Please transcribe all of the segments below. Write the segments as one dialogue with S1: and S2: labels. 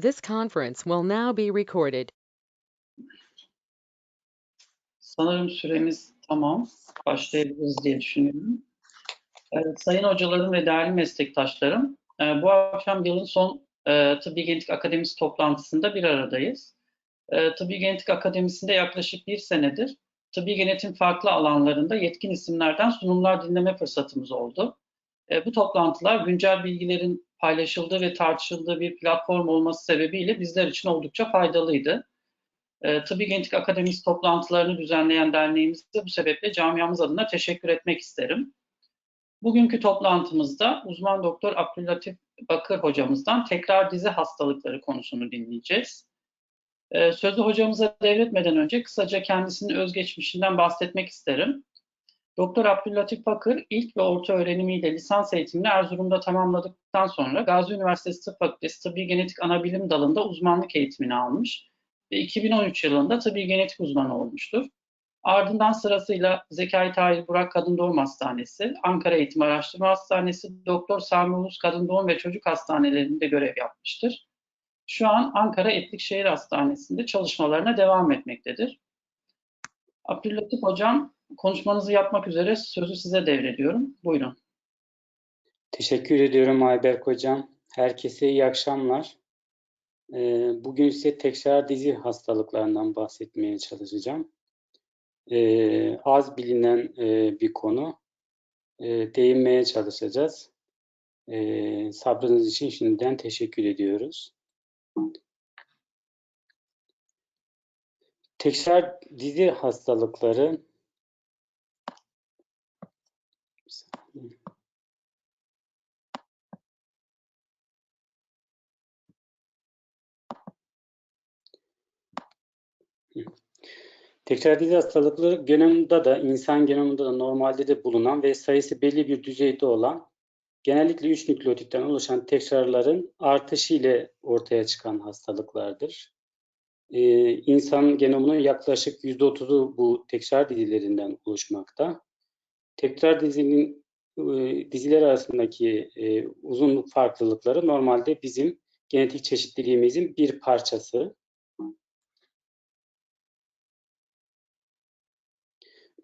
S1: This conference will now be recorded.
S2: Sanırım süremiz tamam. Başlayabiliriz diye düşünüyorum. Evet, sayın hocalarım ve değerli meslektaşlarım, e, bu akşam yılın son e, Tıbbi Genetik Akademisi toplantısında bir aradayız. E, Tıbbi Genetik Akademisi'nde yaklaşık bir senedir tıbbi genetin farklı alanlarında yetkin isimlerden sunumlar dinleme fırsatımız oldu. E, bu toplantılar güncel bilgilerin paylaşıldığı ve tartışıldığı bir platform olması sebebiyle bizler için oldukça faydalıydı. E, Tıbbi Genetik Akademisi toplantılarını düzenleyen derneğimize bu sebeple camiamız adına teşekkür etmek isterim. Bugünkü toplantımızda uzman doktor Abdüllatif Bakır hocamızdan tekrar dizi hastalıkları konusunu dinleyeceğiz. Ee, sözü hocamıza devretmeden önce kısaca kendisinin özgeçmişinden bahsetmek isterim. Doktor Abdüllatif Bakır ilk ve orta öğrenimiyle lisans eğitimini Erzurum'da tamamladıktan sonra Gazi Üniversitesi Tıp Fakültesi Tıbbi Genetik Anabilim dalında uzmanlık eğitimini almış ve 2013 yılında tıbbi genetik uzmanı olmuştur. Ardından sırasıyla Zekai Tahir Burak Kadın Doğum Hastanesi, Ankara Eğitim Araştırma Hastanesi, Doktor Sami Ulus Kadın Doğum ve Çocuk Hastanelerinde görev yapmıştır. Şu an Ankara Etlik Şehir Hastanesi'nde çalışmalarına devam etmektedir. Abdüllatif Hocam, konuşmanızı yapmak üzere sözü size devrediyorum. Buyurun.
S3: Teşekkür ediyorum Ayberk Hocam. Herkese iyi akşamlar. Ee, bugün size tekrar dizi hastalıklarından bahsetmeye çalışacağım. Ee, az bilinen e, bir konu. Ee, değinmeye çalışacağız. Sabrınız için şimdiden teşekkür ediyoruz. Tekrar dizi hastalıkları Tekrar dizi hastalıkları genomda da, insan genomunda da normalde de bulunan ve sayısı belli bir düzeyde olan genellikle 3 nükleotitten oluşan tekrarların artışı ile ortaya çıkan hastalıklardır. Ee, insan genomunun yaklaşık %30'u bu tekrar dizilerinden oluşmakta. Tekrar dizinin e, diziler arasındaki e, uzunluk farklılıkları normalde bizim genetik çeşitliliğimizin bir parçası.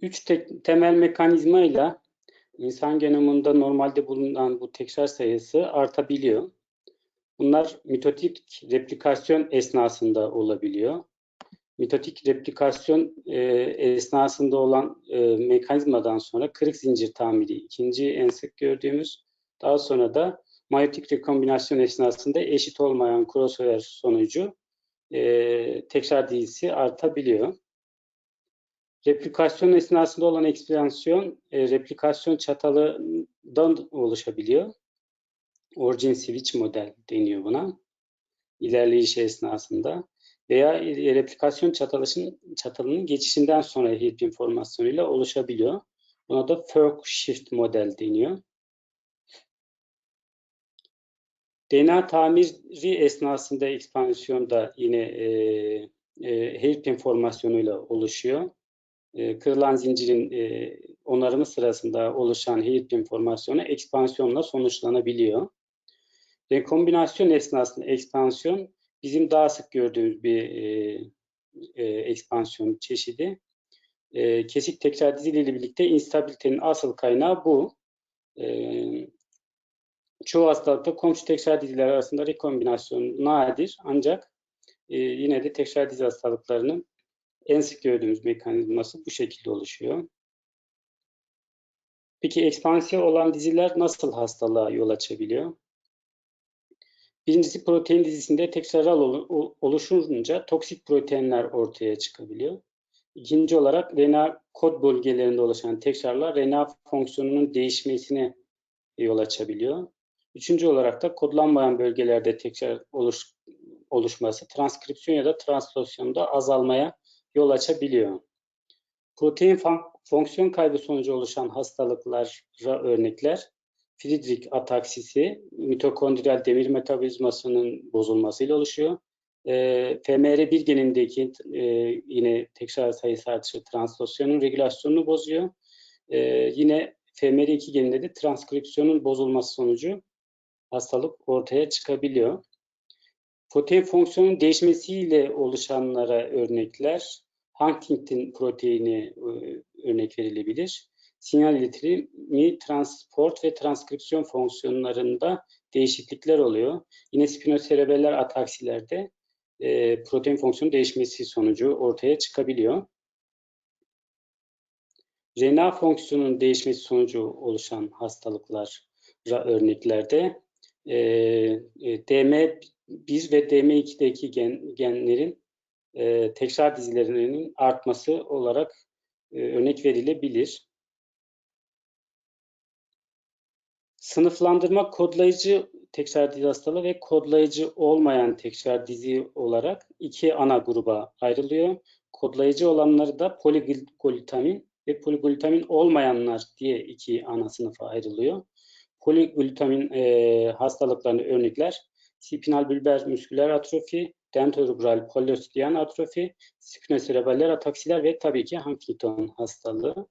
S3: Üç te temel mekanizmayla insan genomunda normalde bulunan bu tekrar sayısı artabiliyor. Bunlar mitotik replikasyon esnasında olabiliyor. Mitotik replikasyon e, esnasında olan e, mekanizmadan sonra kırık zincir tamiri ikinci en sık gördüğümüz. Daha sonra da mayotik rekombinasyon esnasında eşit olmayan crossover sonucu e, tekrar dizisi artabiliyor. Replikasyon esnasında olan ekspansiyon e, replikasyon çatalından oluşabiliyor. Origin switch model deniyor buna. İlerleyiş esnasında veya replikasyon çatalışın, çatalının geçişinden sonra HIP formasyonuyla oluşabiliyor. Buna da fork shift model deniyor. DNA tamiri esnasında ekspansiyon da yine e, e, hairpin formasyonuyla oluşuyor. E, kırılan zincirin e, onarımı sırasında oluşan hairpin formasyonu ekspansiyonla sonuçlanabiliyor. Rekombinasyon esnasında ekspansiyon bizim daha sık gördüğümüz bir e, ekspansiyon çeşidi. Kesik tekrar diziliyle birlikte instabilitenin asıl kaynağı bu. Çoğu hastalıkta komşu tekrar diziler arasında rekombinasyon nadir ancak yine de tekrar dizi hastalıklarının en sık gördüğümüz mekanizması bu şekilde oluşuyor. Peki ekspansiyon olan diziler nasıl hastalığa yol açabiliyor? Birincisi protein dizisinde tekrarlar oluşunca toksik proteinler ortaya çıkabiliyor. İkinci olarak RNA kod bölgelerinde oluşan tekrarlar RNA fonksiyonunun değişmesine yol açabiliyor. Üçüncü olarak da kodlanmayan bölgelerde tekrar oluş, oluşması transkripsiyon ya da translasyonda azalmaya yol açabiliyor. Protein fonksiyon kaybı sonucu oluşan hastalıklara örnekler Friedrich ataksisi mitokondriyal demir metabolizmasının bozulmasıyla oluşuyor. E, FMR1 genindeki e, yine tekrar sayısı artışı translasyonun regülasyonunu bozuyor. E, yine FMR2 geninde de transkripsiyonun bozulması sonucu hastalık ortaya çıkabiliyor. Protein fonksiyonunun değişmesiyle oluşanlara örnekler Huntington proteini e, örnek verilebilir. Sinyal iletimi, transport ve transkripsiyon fonksiyonlarında değişiklikler oluyor. Yine spinoserebeller ataksilerde e, protein fonksiyonu değişmesi sonucu ortaya çıkabiliyor. RNA fonksiyonunun değişmesi sonucu oluşan hastalıklar örneklerde e, e, DM1 ve DM2'deki gen, genlerin e, tekrar dizilerinin artması olarak e, örnek verilebilir. Sınıflandırma kodlayıcı tekrar dizi hastalığı ve kodlayıcı olmayan tekrar dizi olarak iki ana gruba ayrılıyor. Kodlayıcı olanları da poliglutamin ve poliglutamin olmayanlar diye iki ana sınıfa ayrılıyor. Poliglutamin e, hastalıklarını örnekler spinal bulbar musküler atrofi, dentorubral polyositian atrofi, spinosereballer ataksiler ve tabii ki Huntington hastalığı.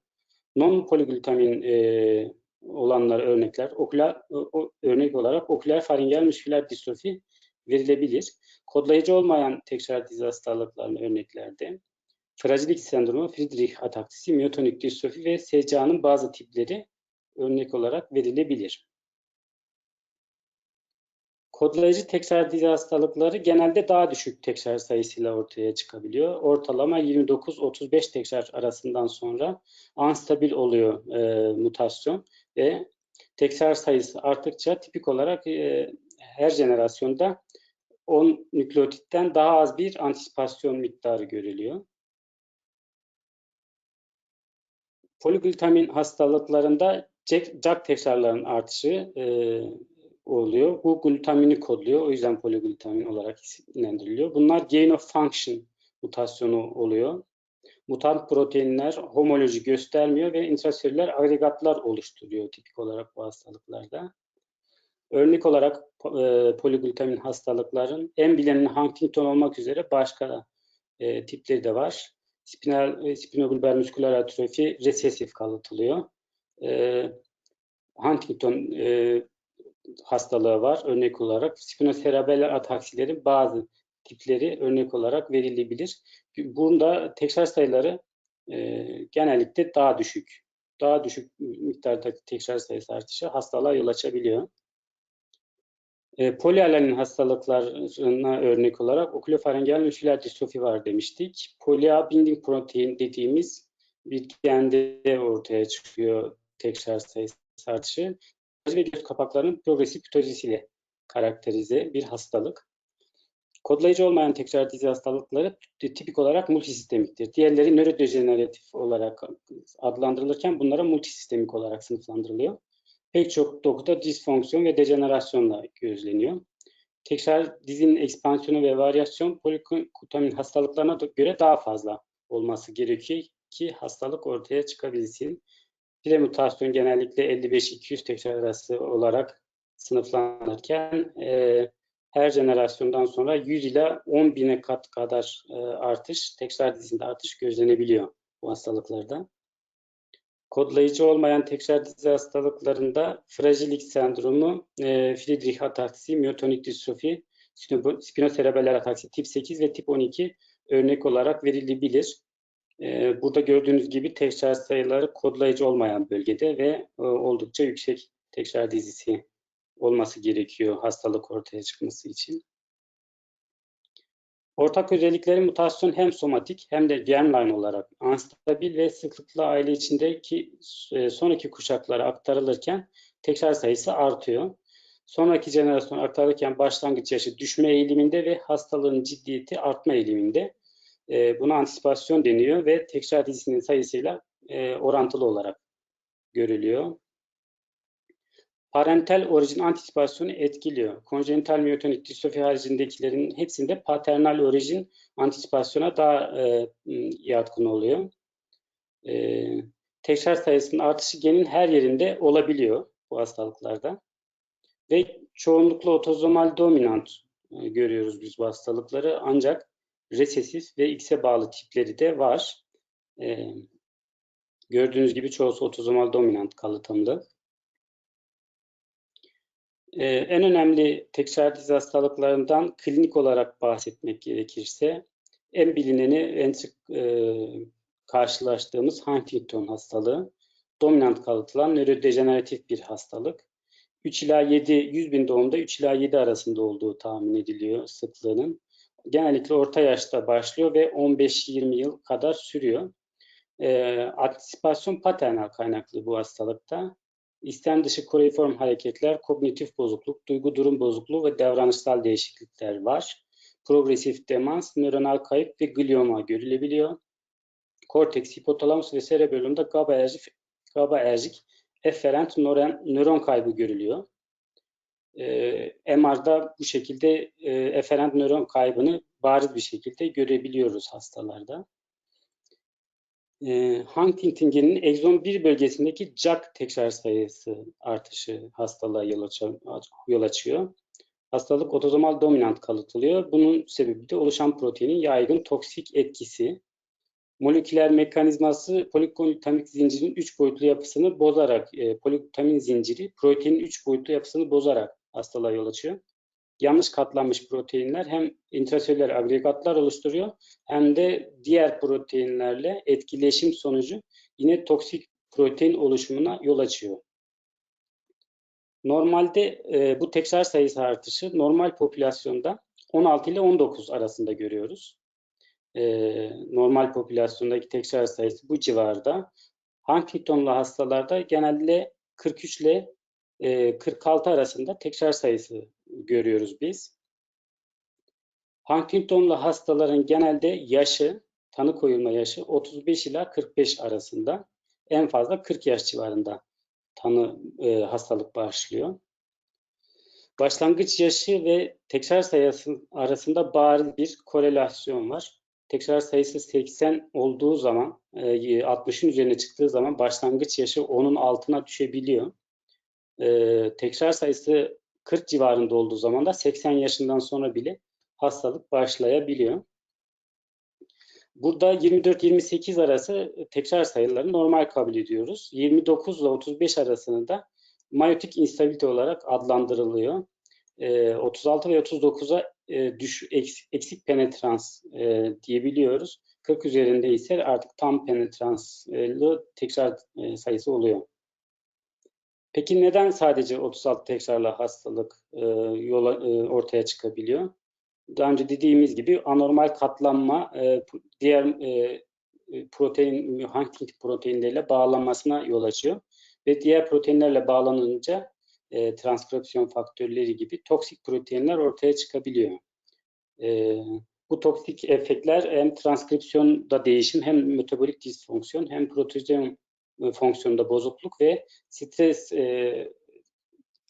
S3: Non poliglutamin e, olanlar örnekler, okular, o, örnek olarak oküler faringel musküler distrofi verilebilir. Kodlayıcı olmayan tekrar dizi hastalıklarının örneklerde fragilik sendromu, Friedrich ataksisi, miyotonik distrofi ve SCA'nın bazı tipleri örnek olarak verilebilir. Kodlayıcı tekrar dizi hastalıkları genelde daha düşük tekrar sayısıyla ortaya çıkabiliyor. Ortalama 29-35 tekrar arasından sonra anstabil oluyor e, mutasyon ve tekrar sayısı arttıkça tipik olarak e, her jenerasyonda 10 nükleotitten daha az bir antisipasyon miktarı görülüyor. Poliglutamin hastalıklarında JAK tekrarların artışı e, oluyor. Bu glutamini kodluyor. O yüzden poliglutamin olarak isimlendiriliyor. Bunlar gain of function mutasyonu oluyor. Mutant proteinler homoloji göstermiyor ve intraselüler agregatlar oluşturuyor tipik olarak bu hastalıklarda. Örnek olarak e, poliglutamin hastalıkların en bilineni Huntington olmak üzere başka e, tipleri de var. Spinal, e, spinobulbar musküler atrofi resesif kalıtılıyor. E, Huntington e, hastalığı var örnek olarak. Spinocerebellar ataksilerin bazı tipleri örnek olarak verilebilir. Bunda tekrar sayıları e, genellikle daha düşük. Daha düşük miktarda tekrar sayısı artışı hastalığa yol açabiliyor. E, polialenin hastalıklarına örnek olarak okulofaringel nüfüler distrofi var demiştik. Polia binding protein dediğimiz bir gende ortaya çıkıyor tekrar sayısı artışı ve göz kapaklarının progresif pitozisiyle karakterize bir hastalık. Kodlayıcı olmayan tekrar dizi hastalıkları tipik olarak multisistemiktir. Diğerleri nörodejeneratif olarak adlandırılırken bunlara multisistemik olarak sınıflandırılıyor. Pek çok dokuda disfonksiyon ve dejenerasyonla gözleniyor. Tekrar dizinin ekspansiyonu ve varyasyon polikutamin hastalıklarına göre daha fazla olması gerekiyor ki hastalık ortaya çıkabilsin. Pile mutasyon genellikle 55-200 tekrar arası olarak sınıflanırken e, her jenerasyondan sonra 100 ila 10 bine kat kadar e, artış, tekrar dizinde artış gözlenebiliyor bu hastalıklarda. Kodlayıcı olmayan tekrar dizi hastalıklarında frajilik sendromu, e, Friedreich ataksi, miyotonik distrofi, spinoserebeller ataksi tip 8 ve tip 12 örnek olarak verilebilir. E, burada gördüğünüz gibi tekrar sayıları kodlayıcı olmayan bölgede ve e, oldukça yüksek tekrar dizisi olması gerekiyor hastalık ortaya çıkması için. Ortak özellikleri mutasyon hem somatik hem de germline olarak anstabil ve sıklıkla aile içindeki e, sonraki kuşaklara aktarılırken tekrar sayısı artıyor. Sonraki jenerasyon aktarılırken başlangıç yaşı düşme eğiliminde ve hastalığın ciddiyeti artma eğiliminde. E, buna antisipasyon deniyor ve tekrar dizisinin sayısıyla e, orantılı olarak görülüyor. Parental orijin antisipasyonu etkiliyor. Konjenital miyotonik distrofi haricindekilerin hepsinde paternal orijin antisipasyona daha e, yatkın oluyor. E, tekrar sayısının artışı genin her yerinde olabiliyor bu hastalıklarda. Ve çoğunlukla otozomal dominant e, görüyoruz biz bu hastalıkları. Ancak resesif ve X'e bağlı tipleri de var. E, gördüğünüz gibi çoğusu otozomal dominant kalıtımlı. Ee, en önemli tekrar dizi hastalıklarından klinik olarak bahsetmek gerekirse en bilineni en sık e, karşılaştığımız Huntington hastalığı. Dominant kalıtılan nörodejeneratif bir hastalık. 3 ila 7, 100 bin doğumda 3 ila 7 arasında olduğu tahmin ediliyor sıklığının. Genellikle orta yaşta başlıyor ve 15-20 yıl kadar sürüyor. E, antisipasyon paternal kaynaklı bu hastalıkta. İstem dışı koreiform hareketler, kognitif bozukluk, duygu durum bozukluğu ve davranışsal değişiklikler var. Progresif demans, nöronal kayıp ve glioma görülebiliyor. Korteks, hipotalamus ve cerebellumda GABAerjik, GABAerjik efferent nöron, nöron kaybı görülüyor. E, MR'da bu şekilde e, efferent nöron kaybını bariz bir şekilde görebiliyoruz hastalarda. E, Huntington geninin egzon 1 bölgesindeki JAK tekrar sayısı artışı hastalığa yol, açıyor, yol açıyor. Hastalık otozomal dominant kalıtılıyor. Bunun sebebi de oluşan proteinin yaygın toksik etkisi. Moleküler mekanizması poliglutamin zincirin 3 boyutlu yapısını bozarak, e, poliglutamin zinciri proteinin 3 boyutlu yapısını bozarak hastalığa yol açıyor. Yanlış katlanmış proteinler hem intraselüler agregatlar oluşturuyor hem de diğer proteinlerle etkileşim sonucu yine toksik protein oluşumuna yol açıyor. Normalde e, bu tekrar sayısı artışı normal popülasyonda 16 ile 19 arasında görüyoruz. E, normal popülasyondaki tekrar sayısı bu civarda. Huntington'lu hastalarda genelde 43 ile e, 46 arasında tekrar sayısı görüyoruz biz. Huntington'lu hastaların genelde yaşı, tanı koyulma yaşı 35 ila 45 arasında. En fazla 40 yaş civarında tanı e, hastalık başlıyor. Başlangıç yaşı ve tekrar sayısı arasında bariz bir korelasyon var. Tekrar sayısı 80 olduğu zaman, e, 60'ın üzerine çıktığı zaman başlangıç yaşı onun altına düşebiliyor. E, tekrar sayısı 40 civarında olduğu zaman da 80 yaşından sonra bile hastalık başlayabiliyor. Burada 24-28 arası tekrar sayılarını normal kabul ediyoruz. 29 ile 35 arasını da mayotik instabilite olarak adlandırılıyor. E, 36 ve 39'a e, düş, eksik, eksik penetrans e, diyebiliyoruz. 40 üzerinde ise artık tam penetranslı tekrar e, sayısı oluyor. Peki neden sadece 36 tekrarla hastalık e, yola e, ortaya çıkabiliyor? Daha önce dediğimiz gibi anormal katlanma e, diğer e, protein Huntington proteinleriyle bağlanmasına yol açıyor ve diğer proteinlerle bağlanınca e, transkripsiyon faktörleri gibi toksik proteinler ortaya çıkabiliyor. E, bu toksik efektler hem transkripsiyonda değişim hem metabolik disfonksiyon hem proteozom fonksiyonunda bozukluk ve stres e,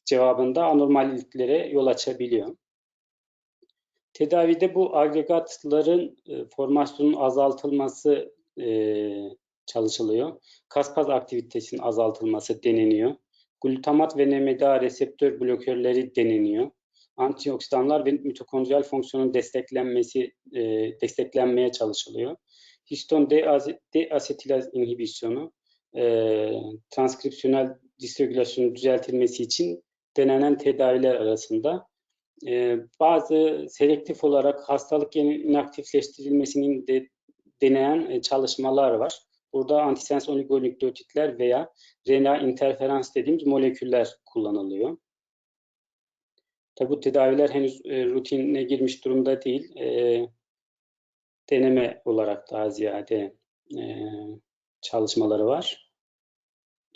S3: cevabında anormalliklere yol açabiliyor. Tedavide bu agregatların e, formasyonun azaltılması e, çalışılıyor. Kaspaz aktivitesinin azaltılması deneniyor. Glutamat ve NMDA reseptör blokörleri deneniyor. Antioksidanlar ve mitokondriyal fonksiyonun desteklenmesi e, desteklenmeye çalışılıyor. Histon deasetilaz inhibisyonu e, transkripsiyonel disregülasyonun düzeltilmesi için denenen tedaviler arasında e, bazı selektif olarak hastalık geninin inaktifleştirilmesinin de deneyen e, çalışmalar var. Burada antisens oligonükleotitler veya RNA interferans dediğimiz moleküller kullanılıyor. Tabi bu tedaviler henüz e, rutine girmiş durumda değil. E, deneme olarak daha ziyade e, çalışmaları var.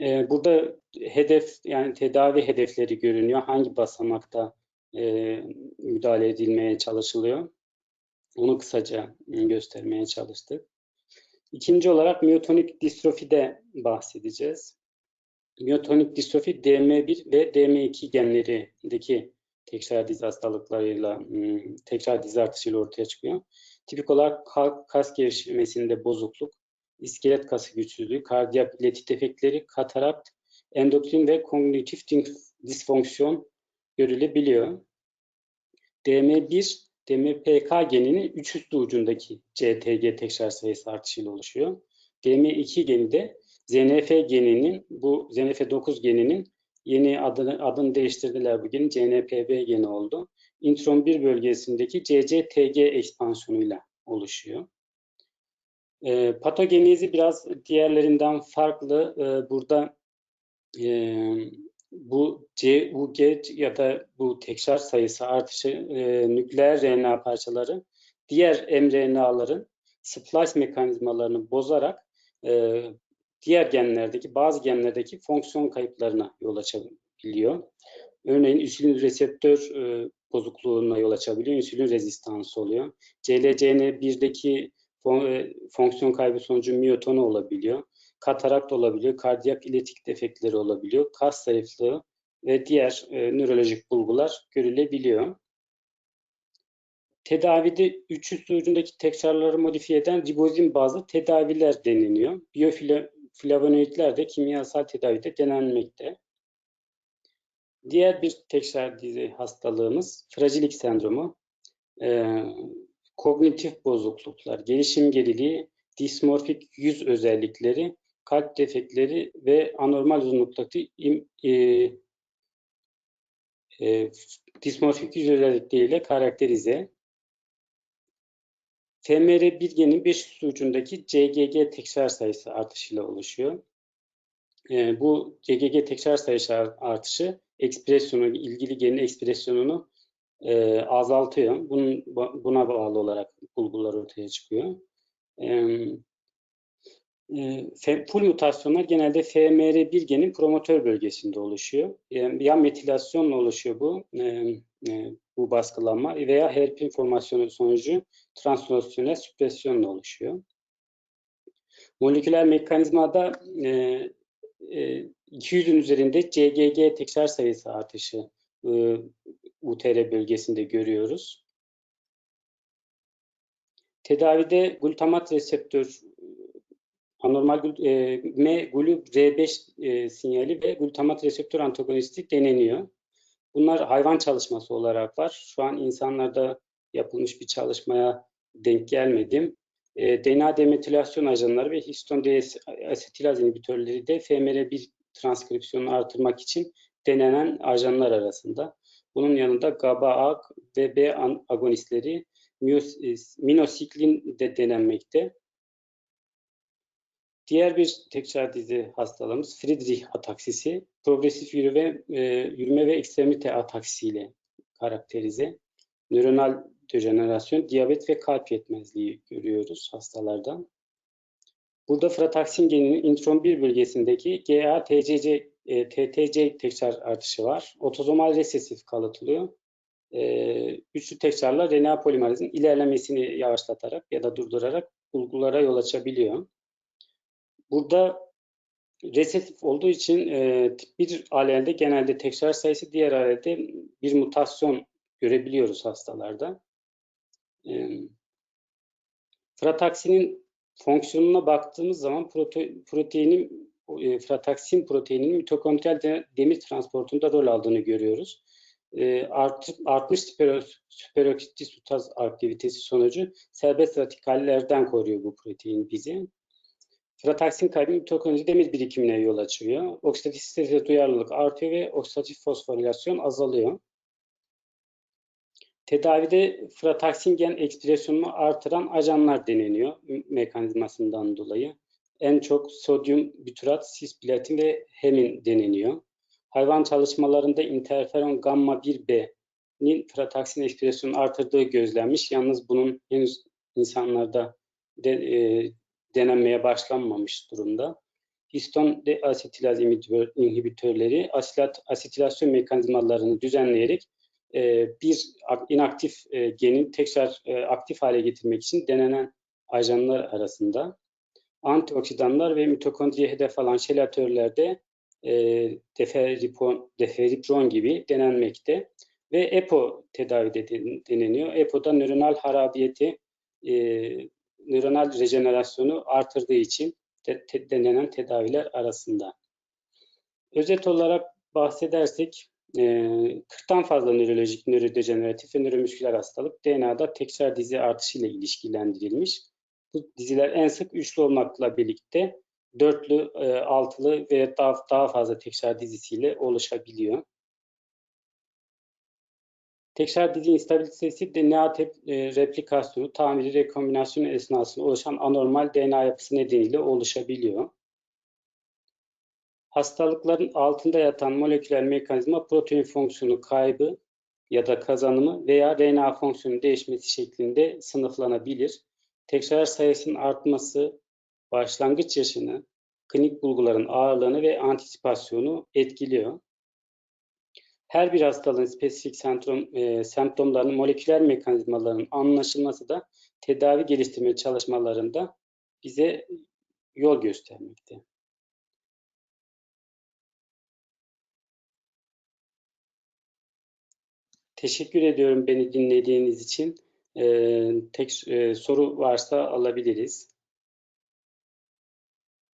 S3: E, burada hedef yani tedavi hedefleri görünüyor. Hangi basamakta e, müdahale edilmeye çalışılıyor. Onu kısaca göstermeye çalıştık. İkinci olarak miyotonik distrofide bahsedeceğiz. Miyotonik distrofi DM1 ve DM2 genlerindeki tekrar diz hastalıklarıyla, tekrar diz artışıyla ortaya çıkıyor. Tipik olarak kas gevşemesinde bozukluk, iskelet kası güçsüzlüğü, kardiyak iletit defektleri, katarakt, endokrin ve kognitif disfonksiyon görülebiliyor. DM1, DMPK geninin üç üstü ucundaki CTG tekrar sayısı artışıyla oluşuyor. DM2 geni de ZNF geninin, bu ZNF9 geninin yeni adını, adını değiştirdiler bugün. CNPB geni oldu. Intron 1 bölgesindeki CCTG ekspansiyonuyla oluşuyor. E, patogenezi biraz diğerlerinden farklı. E, burada e, bu CUG ya da bu tekrar sayısı artışı e, nükleer RNA parçaları diğer mRNA'ların splice mekanizmalarını bozarak e, diğer genlerdeki bazı genlerdeki fonksiyon kayıplarına yol açabiliyor. Örneğin insülin reseptör e, bozukluğuna yol açabiliyor. İnsülin rezistansı oluyor. CLCN1'deki fon, e, fonksiyon kaybı sonucu miyotonu olabiliyor. Katarakt olabiliyor. Kardiyak iletik defektleri olabiliyor. Kas zayıflığı ve diğer e, nörolojik bulgular görülebiliyor. Tedavide üç üstü ucundaki tekrarları modifiye eden ribozin bazlı tedaviler deneniyor. Bioflavonoidler de kimyasal tedavide denenmekte. Diğer bir tekrar dizi hastalığımız frajilik sendromu. Ee, kognitif bozukluklar, gelişim geriliği, dismorfik yüz özellikleri, kalp defekleri ve anormal uzunluktaki e, e, dismorfik yüz özellikleriyle karakterize. FMR1 genin 5 ucundaki CGG tekrar sayısı artışıyla oluşuyor. E, bu CGG tekrar sayısı artışı ekspresyonu, ilgili genin ekspresyonunu e, azaltıyor. Bunun, buna bağlı olarak bulgular ortaya çıkıyor. E, e, full mutasyonlar genelde FMR1 genin promotör bölgesinde oluşuyor. Yani ya metilasyonla oluşuyor bu e, e, bu baskılanma veya herpin formasyonu sonucu translasyonel süpresyonla oluşuyor. Moleküler mekanizmada e, e, 200'ün üzerinde CGG tekrar sayısı artışı e, UTR bölgesinde görüyoruz. Tedavide glutamat reseptör anormal e, M glub R5 e, sinyali ve glutamat reseptör antagonisti deneniyor. Bunlar hayvan çalışması olarak var. Şu an insanlarda yapılmış bir çalışmaya denk gelmedim. E, DNA demetilasyon ajanları ve histon asetilaz inhibitörleri de FMR1 transkripsiyonunu artırmak için denenen ajanlar arasında. Bunun yanında GABA-A ve B agonistleri minosiklin de denenmekte. Diğer bir tekrar dizi hastalığımız Friedrich ataksisi. Progresif yürüme, e, yürüme ve ekstremite ataksisiyle karakterize. Nöronal dejenerasyon, diyabet ve kalp yetmezliği görüyoruz hastalardan. Burada frataksin geninin intron 1 bölgesindeki GA-TCC e, TTC tekrar artışı var. Otozomal resesif kalıtılıyor. E, üçlü tekrarlar RNA polimerizin ilerlemesini yavaşlatarak ya da durdurarak bulgulara yol açabiliyor. Burada resesif olduğu için e, tip 1 alelde genelde tekrar sayısı diğer alelde bir mutasyon görebiliyoruz hastalarda. E, frataksinin fonksiyonuna baktığımız zaman prote, proteinin e, frataksin proteininin mitokondriyal de, demir transportunda rol aldığını görüyoruz. E, art, artmış süperoksiditaz aktivitesi sonucu serbest radikallerden koruyor bu protein bizi. Frataksin kaybı mitokondri demir birikimine yol açıyor. Oksidatif strese duyarlılık artıyor ve oksidatif fosforilasyon azalıyor. Tedavide frataksin gen ekspresyonunu artıran ajanlar deneniyor mekanizmasından dolayı. En çok sodyum biturat, cisplatin ve hemin deneniyor. Hayvan çalışmalarında interferon gamma 1b'nin frataksin ekspresyonunu artırdığı gözlenmiş. Yalnız bunun henüz insanlarda de, e, denenmeye başlanmamış durumda. Histon deasetilaz inhibitörleri asilat, asetilasyon mekanizmalarını düzenleyerek e, bir inaktif e, genin tekrar e, aktif hale getirmek için denenen ajanlar arasında. Antioksidanlar ve mitokondriye hedef alan şelatörlerde e, deferipron, deferipron gibi denenmekte ve EPO tedavide deneniyor. EPO'da nöronal harabiyeti e, nöronal rejenerasyonu artırdığı için de, te, denenen tedaviler arasında. Özet olarak bahsedersek e, 40'tan fazla nörolojik, nörodejeneratif ve nöromüsküler hastalık DNA'da tekrar dizi artışıyla ilişkilendirilmiş. Bu diziler en sık üçlü olmakla birlikte dörtlü, e, altılı ve daha, daha fazla tekrar dizisiyle oluşabiliyor. Tekrar dizi instabilitesi DNA tep- e, replikasyonu, tamiri, rekombinasyonu esnasında oluşan anormal DNA yapısı nedeniyle oluşabiliyor. Hastalıkların altında yatan moleküler mekanizma protein fonksiyonu kaybı ya da kazanımı veya RNA fonksiyonu değişmesi şeklinde sınıflanabilir. Tekrar sayısının artması başlangıç yaşını, klinik bulguların ağırlığını ve antisipasyonu etkiliyor. Her bir hastalığın spesifik semptom, e, semptomlarının moleküler mekanizmalarının anlaşılması da tedavi geliştirme çalışmalarında bize yol göstermekte. Teşekkür ediyorum beni dinlediğiniz için. Ee, tek e, soru varsa alabiliriz.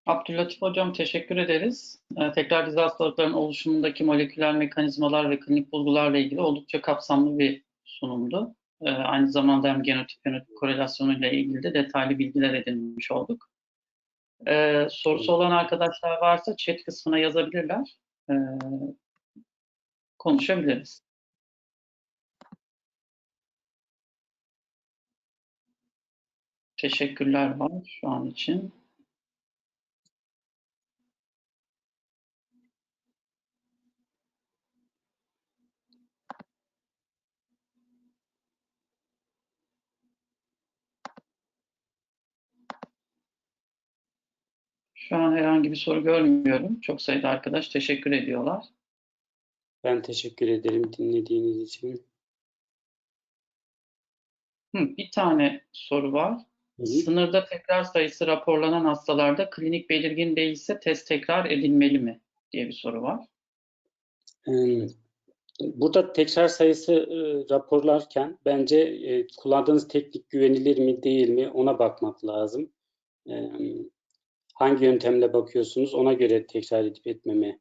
S2: Abdüllatif Hocam teşekkür ederiz. Ee, tekrar dizi hastalıklarının oluşumundaki moleküler mekanizmalar ve klinik bulgularla ilgili oldukça kapsamlı bir sunumdu. Ee, aynı zamanda hem genotip fenotip korelasyonuyla ilgili de detaylı bilgiler edinmiş olduk. Ee, sorusu olan arkadaşlar varsa chat kısmına yazabilirler. Ee, konuşabiliriz. Teşekkürler var şu an için. Şu an herhangi bir soru görmüyorum. Çok sayıda arkadaş teşekkür ediyorlar.
S3: Ben teşekkür ederim dinlediğiniz için.
S2: Hı, bir tane soru var. Sınırda tekrar sayısı raporlanan hastalarda klinik belirgin değilse test tekrar edilmeli mi diye bir soru var.
S3: Ee, Burada tekrar sayısı e, raporlarken bence e, kullandığınız teknik güvenilir mi değil mi ona bakmak lazım. Ee, hangi yöntemle bakıyorsunuz ona göre tekrar edip etmemeye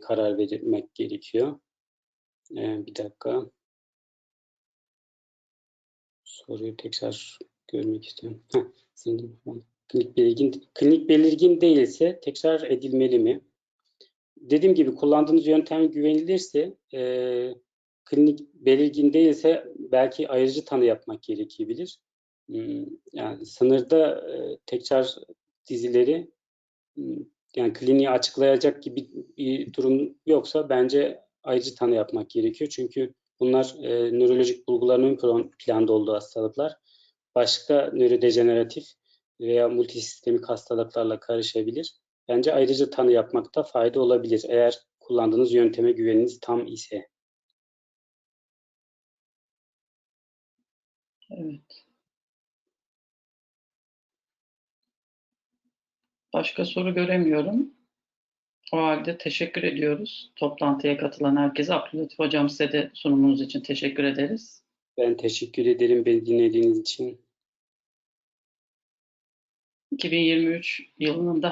S3: karar vermek gerekiyor. Bir dakika. Soruyu tekrar görmek istiyorum. Klinik belirgin klinik belirgin değilse tekrar edilmeli mi? Dediğim gibi kullandığınız yöntem güvenilirse e, klinik belirgin değilse belki ayrıcı tanı yapmak gerekebilir. Hmm, Yani sınırda e, tekrar dizileri hmm, yani kliniği açıklayacak gibi bir durum yoksa bence ayrıcı tanı yapmak gerekiyor. Çünkü bunlar e, nörolojik bulguların ön plan- planda olduğu hastalıklar. Başka nörodejeneratif veya multisistemik hastalıklarla karışabilir. Bence ayrıca tanı yapmakta fayda olabilir eğer kullandığınız yönteme güveniniz tam ise.
S2: Evet. Başka soru göremiyorum. O halde teşekkür ediyoruz. Toplantıya katılan herkese. Abdülatif Hocam size de sunumunuz için teşekkür ederiz.
S3: Ben teşekkür ederim beni dinlediğiniz için.
S2: 2023 yılının da